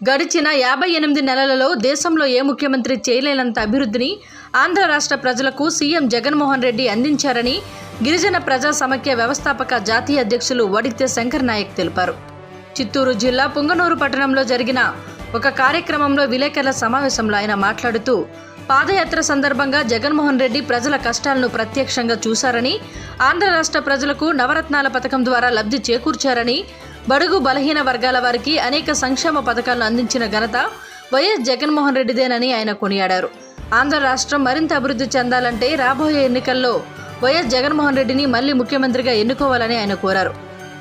గడిచిన యాభై ఎనిమిది నెలలలో దేశంలో ఏ ముఖ్యమంత్రి చేయలేనంత అభివృద్ధిని ఆంధ్ర రాష్ట్ర ప్రజలకు సీఎం జగన్మోహన్ రెడ్డి అందించారని గిరిజన ప్రజా సమైక్య వ్యవస్థాపక జాతీయ అధ్యక్షులు వడిత్య శంకర్ నాయక్ తెలిపారు. చిత్తూరు జిల్లా పుంగనూరు పట్టణంలో జరిగిన ఒక కార్యక్రమంలో విలేకరుల సమావేశంలో ఆయన మాట్లాడుతూ పాదయాత్ర సందర్భంగా జగన్మోహన్ రెడ్డి ప్రజల కష్టాలను ప్రత్యక్షంగా చూశారని ఆంధ్ర రాష్ట్ర ప్రజలకు నవరత్నాల పథకం ద్వారా లబ్ధి చేకూర్చారని బడుగు బలహీన వర్గాల వారికి అనేక సంక్షేమ పథకాలను అందించిన ఘనత వైఎస్ జగన్మోహన్ రెడ్డిదేనని ఆయన కొనియాడారు. ఆంధ్ర రాష్ట్రం మరింత అభివృద్ధి చెందాలంటే రాబోయే ఎన్నికల్లో వైఎస్ జగన్మోహన్ రెడ్డిని మళ్ళీ ముఖ్యమంత్రిగా ఎన్నుకోవాలని ఆయన కోరారు.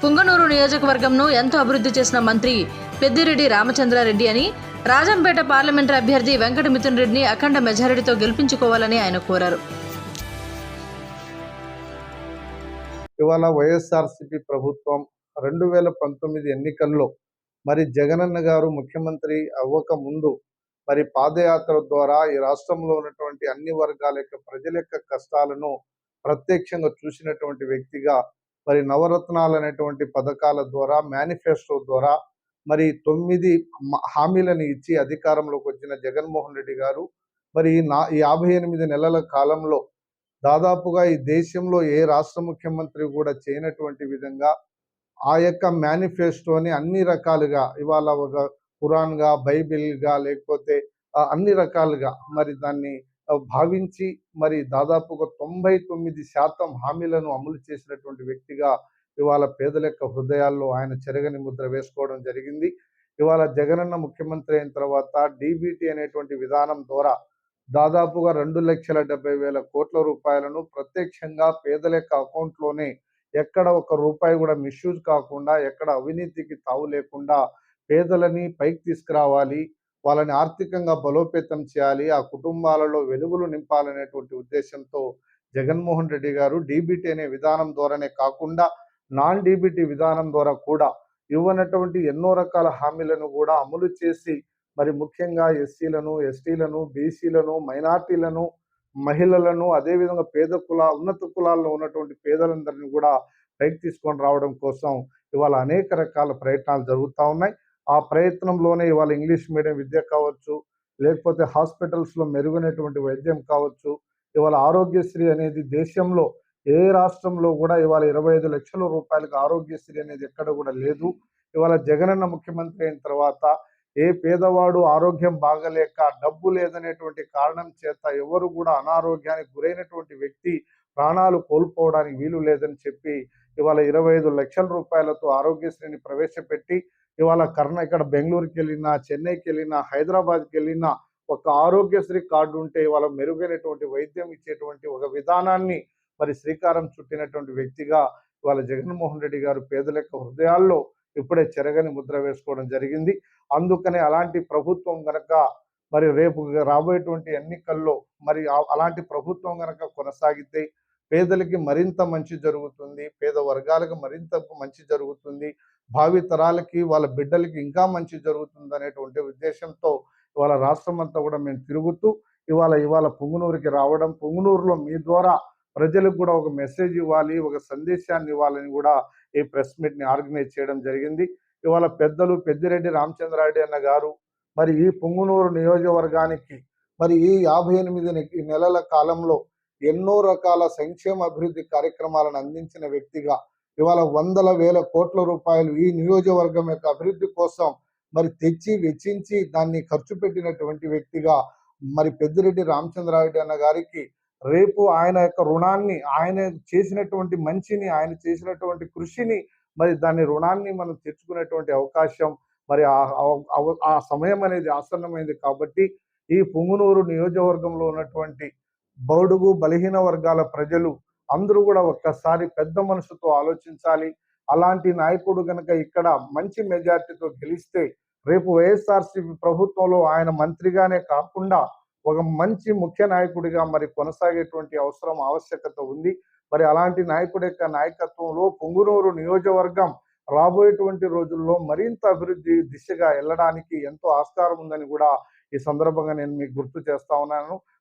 పుంగనూరు నియోజకవర్గంను ఎంతో అభివృద్ధి చేసిన మంత్రి పెద్దిరెడ్డి రామచంద్రారెడ్డి అని రాజంపేట పార్లమెంటరీ అభ్యర్థి వెంకట మిథున్ రెడ్డిని అఖండ మెజారిటీతో గెలిపించుకోవాలని ఆయన కోరారు. ఇవాళ వైఎస్ఆర్సీపీ ప్రభుత్వం రెండు వేల పంతొమ్మిది ఎన్నికల్లో మరి జగనన్న గారు ముఖ్యమంత్రి అవ్వక ముందు మరి పాదయాత్ర ద్వారా ఈ రాష్ట్రంలో ఉన్నటువంటి అన్ని వర్గాల యొక్క ప్రజల యొక్క కష్టాలను ప్రత్యక్షంగా చూసినటువంటి వ్యక్తిగా మరి నవరత్నాలు అనేటువంటి పథకాల ద్వారా మేనిఫెస్టో ద్వారా మరి తొమ్మిది హామీలను ఇచ్చి అధికారంలోకి వచ్చిన జగన్మోహన్ రెడ్డి గారు మరి ఈ నా యాభై ఎనిమిది నెలల కాలంలో దాదాపుగా ఈ దేశంలో ఏ రాష్ట్ర ముఖ్యమంత్రి కూడా చేయనటువంటి విధంగా ఆ యొక్క మేనిఫెస్టోని అన్ని రకాలుగా ఇవాళ ఒక ఖురాన్గా బైబిల్గా లేకపోతే అన్ని రకాలుగా మరి దాన్ని భావించి మరి దాదాపుగా తొంభై తొమ్మిది శాతం హామీలను అమలు చేసినటువంటి వ్యక్తిగా ఇవాళ పేదల యొక్క హృదయాల్లో ఆయన చెరగని ముద్ర వేసుకోవడం జరిగింది. ఇవాళ జగనన్న ముఖ్యమంత్రి అయిన తర్వాత డీబీటీ అనేటువంటి విధానం ద్వారా దాదాపుగా రెండు లక్షల డెబ్బై వేల కోట్ల రూపాయలను ప్రత్యక్షంగా పేదల యొక్క అకౌంట్లోనే ఎక్కడ ఒక రూపాయి కూడా మిస్యూజ్ కాకుండా ఎక్కడ అవినీతికి తావు లేకుండా పేదలని పైకి తీసుకురావాలి వాళ్ళని ఆర్థికంగా బలోపేతం చేయాలి ఆ కుటుంబాలలో వెలుగులు నింపాలనేటువంటి ఉద్దేశంతో జగన్మోహన్ రెడ్డి గారు డీబీటీ అనే విధానం ద్వారానే కాకుండా నాన్ డీబీటీ విధానం ద్వారా కూడా ఇవ్వనటువంటి ఎన్నో రకాల హామీలను కూడా అమలు చేసి మరి ముఖ్యంగా ఎస్సీలను ఎస్టీలను బీసీలను మైనార్టీలను మహిళలను అదేవిధంగా పేద కుల ఉన్నత కులాల్లో ఉన్నటువంటి పేదలందరినీ కూడా పైకి తీసుకొని రావడం కోసం ఇవాళ అనేక రకాల ప్రయత్నాలు జరుగుతూ ఉన్నాయి. ఆ ప్రయత్నంలోనే ఇవాళ ఇంగ్లీష్ మీడియం విద్య కావచ్చు లేకపోతే హాస్పిటల్స్లో మెరుగైనటువంటి వైద్యం కావచ్చు ఇవాళ ఆరోగ్యశ్రీ అనేది దేశంలో ఏ రాష్ట్రంలో కూడా ఇవాళ ఇరవై ఐదు లక్షల రూపాయలకు ఆరోగ్యశ్రీ అనేది ఎక్కడ కూడా లేదు. ఇవాళ జగనన్న ముఖ్యమంత్రి అయిన తర్వాత ఏ పేదవాడు ఆరోగ్యం బాగలేక డబ్బు లేదనేటువంటి కారణం చేత ఎవరు కూడా అనారోగ్యానికి గురైనటువంటి వ్యక్తి ప్రాణాలు కోల్పోవడానికి వీలు లేదని చెప్పి ఇవాళ ఇరవై ఐదు లక్షల రూపాయలతో ఆరోగ్యశ్రీని ప్రవేశపెట్టి ఇవాళ కర్ణ ఇక్కడ బెంగళూరుకి వెళ్ళినా చెన్నైకి వెళ్ళినా హైదరాబాద్కి వెళ్ళినా ఒక ఆరోగ్యశ్రీ కార్డు ఉంటే ఇవాళ మెరుగైనటువంటి వైద్యం ఇచ్చేటువంటి ఒక విధానాన్ని మరి శ్రీకారం చుట్టినటువంటి వ్యక్తిగా ఇవాళ జగన్మోహన్ రెడ్డి గారు పేదల యొక్క హృదయాల్లో ఇప్పుడే చెరగని ముద్ర వేసుకోవడం జరిగింది. అందుకనే అలాంటి ప్రభుత్వం గనక మరి రేపు రాబోయేటువంటి ఎన్నికల్లో మరి అలాంటి ప్రభుత్వం గనక కొనసాగితే పేదలకి మరింత మంచి జరుగుతుంది పేద వర్గాలకు మరింత మంచి జరుగుతుంది భావి తరాలకి వాళ్ళ బిడ్డలకి ఇంకా మంచి జరుగుతుంది అనేటువంటి ఉద్దేశంతో ఇవాళ రాష్ట్రం అంతా కూడా మేము తిరుగుతూ ఇవాళ ఇవాళ పొంగునూరుకి రావడం పొంగునూరులో మీ ద్వారా ప్రజలకు కూడా ఒక మెసేజ్ ఇవ్వాలి ఒక సందేశాన్ని ఇవ్వాలని కూడా ఈ ప్రెస్ మీట్ని ఆర్గనైజ్ చేయడం జరిగింది. ఇవాళ పెద్దలు పెద్దిరెడ్డి రామచంద్రారెడ్డి అన్న గారు మరి ఈ పుంగునూరు నియోజకవర్గానికి మరి ఈ యాభై ఎనిమిది నెలల కాలంలో ఎన్నో రకాల సంక్షేమ అభివృద్ధి కార్యక్రమాలను అందించిన వ్యక్తిగా ఇవాళ వందల వేల కోట్ల రూపాయలు ఈ నియోజకవర్గం యొక్క అభివృద్ధి కోసం మరి తెచ్చి వెచ్చించి దాన్ని ఖర్చు పెట్టినటువంటి వ్యక్తిగా మరి పెద్దిరెడ్డి రామచంద్రారెడ్డి అన్న గారికి రేపు ఆయన యొక్క రుణాన్ని ఆయన చేసినటువంటి మంచిని ఆయన చేసినటువంటి కృషిని మరి దాని రుణాన్ని మనం తెచ్చుకునేటువంటి అవకాశం మరి ఆ- ఆ సమయం అనేది ఆసన్నమైంది కాబట్టి ఈ పుంగునూరు నియోజకవర్గంలో ఉన్నటువంటి బౌడుగు బలహీన వర్గాల ప్రజలు అందరూ కూడా ఒక్కసారి పెద్ద మనసుతో ఆలోచించాలి. అలాంటి నాయకుడు గనక ఇక్కడ మంచి మెజార్టీతో గెలిస్తే రేపు వైఎస్ఆర్సీపీ ప్రభుత్వంలో ఆయన మంత్రిగానే కాకుండా ఒక మంచి ముఖ్య నాయకుడిగా మరి కొనసాగేటువంటి అవసరం ఆవశ్యకత ఉంది. మరి అలాంటి నాయకుడి యొక్క నాయకత్వంలో పొంగునూరు నియోజకవర్గం రాబోయేటువంటి రోజుల్లో మరింత అభివృద్ధి దిశగా వెళ్ళడానికి ఎంతో ఆస్కారం ఉందని కూడా ఈ సందర్భంగా నేను మీకు గుర్తు చేస్తా ఉన్నాను.